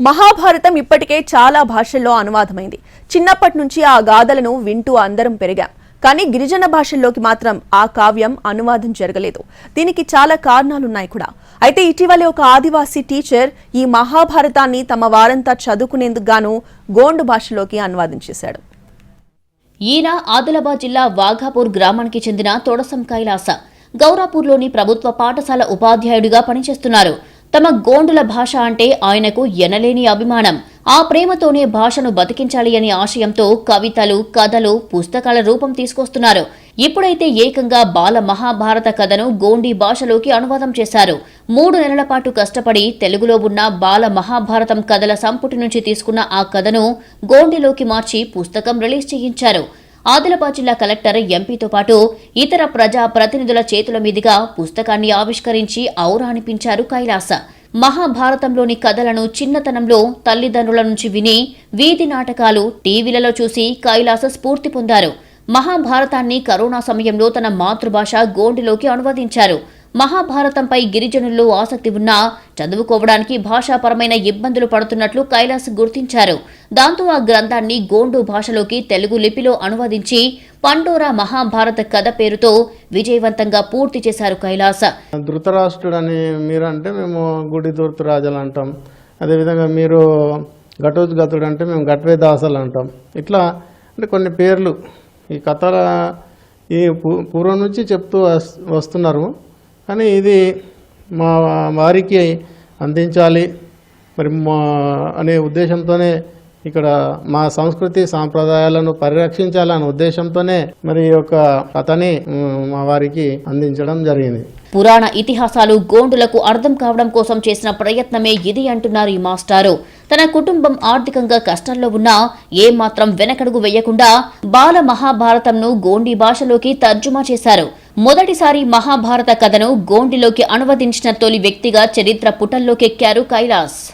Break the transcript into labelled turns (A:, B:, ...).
A: మహాభారతం ఇప్పటికే చాలా భాషల్లో అనువాదమైంది. చిన్నప్పటి నుంచి ఆ గాథలను వింటూ అందరం పెరిగాం. కానీ గిరిజన భాషల్లోకి మాత్రం ఆ కావ్యం అనువాదం జరగలేదు. దీనికి చాలా కారణాలున్నాయి కూడా. అయితే ఇటీవలే ఒక ఆదివాసీ టీచర్ ఈ మహాభారతాన్ని తమ వారంతా చదువుకునేందుకు గాను గోండు భాషలోకి అనువాదం చేశాడు.
B: ఈయన ఆదిలాబాద్ జిల్లా వాఘాపూర్ గ్రామానికి చెందిన తొడసం కైలాస గౌరాపూర్లోని ప్రభుత్వ పాఠశాల ఉపాధ్యాయుడిగా పనిచేస్తున్నారు. తమ గోండుల భాష అంటే ఆయనకు ఎనలేని అభిమానం. ఆ ప్రేమతోనే భాషను బతికించాలి అనే ఆశయంతో కవితలు కథలు పుస్తకాల రూపం తీసుకొస్తున్నారు. ఇప్పుడైతే ఏకంగా బాల మహాభారత కథను గోండి భాషలోకి అనువాదం చేశారు. మూడు నెలల పాటు కష్టపడి తెలుగులో ఉన్న బాల మహాభారతం కథల సంపుటి నుంచి తీసుకున్న ఆ కథను గోండిలోకి మార్చి పుస్తకం రిలీజ్ చేయించారు. ఆదిలాబాద్ జిల్లా కలెక్టర్ ఎంపీతో పాటు ఇతర ప్రజా ప్రతినిధుల చేతుల మీదుగా పుస్తకాన్ని ఆవిష్కరించి ఔరా అనిపించారు కైలాస. మహాభారతంలోని కథలను చిన్నతనంలో తల్లిదండ్రుల నుంచి విని వీధి నాటకాలు టీవీలలో చూసి కైలాస స్ఫూర్తి పొందారు. మహాభారతాన్ని కరోనా సమయంలో తన మాతృభాష గోండిలోకి అనువదించారు. మహాభారతంపై గిరిజనుల్లో ఆసక్తి ఉన్నా చదువుకోవడానికి భాషాపరమైన ఇబ్బందులు పడుతున్నట్లు కైలాస్ గుర్తించారు. దాంతో ఆ గ్రంథాన్ని గోండు భాషలోకి తెలుగు లిపిలో అనువదించి పండోరా మహాభారత కథ పేరుతో విజయవంతంగా పూర్తి చేశారు కైలాస.
C: ధృతరాష్ట్రుడు అని మీరు అంటే మేము గుడి ధృతరాజులు అంటాం. అదేవిధంగా మీరు ఘటోద్గతుడు అంటే మేము ఘట్వేదాసలు అంటాం. ఇట్లా అంటే కొన్ని పేర్లు ఈ కథల ఈ పూ- పూర్వం నుంచి చెప్తూ వస్తున్నారు. కానీ ఇది మా వారికి అందించాలి. మరి మా అనే ఉద్దేశంతోనే ఇక్కడ మా సంస్కృతి సాంప్రదాయాలను పరిరక్షించాలనే ఉద్దేశంతోనే మరి ఒక యొక్క కథని మా వారికి అందించడం జరిగింది.
B: పురాణ ఇతిహాసాలు గోండులకు అర్థం కావడం కోసం చేసిన ప్రయత్నమే ఇది అంటున్నారు ఈ మాస్టారు. తన కుటుంబం ఆర్థికంగా కష్టంలో ఉన్నా ఏమాత్రం వెనకడుగు వేయకుండా బాల మహాభారతంను గోండి భాషలోకి తర్జుమా చేశారు. మొదటిసారి మహాభారత కథను గోండిలోకి అనువదించిన తొలి వ్యక్తిగా చరిత్ర పుటల్లోకెక్కారు కైలాస్.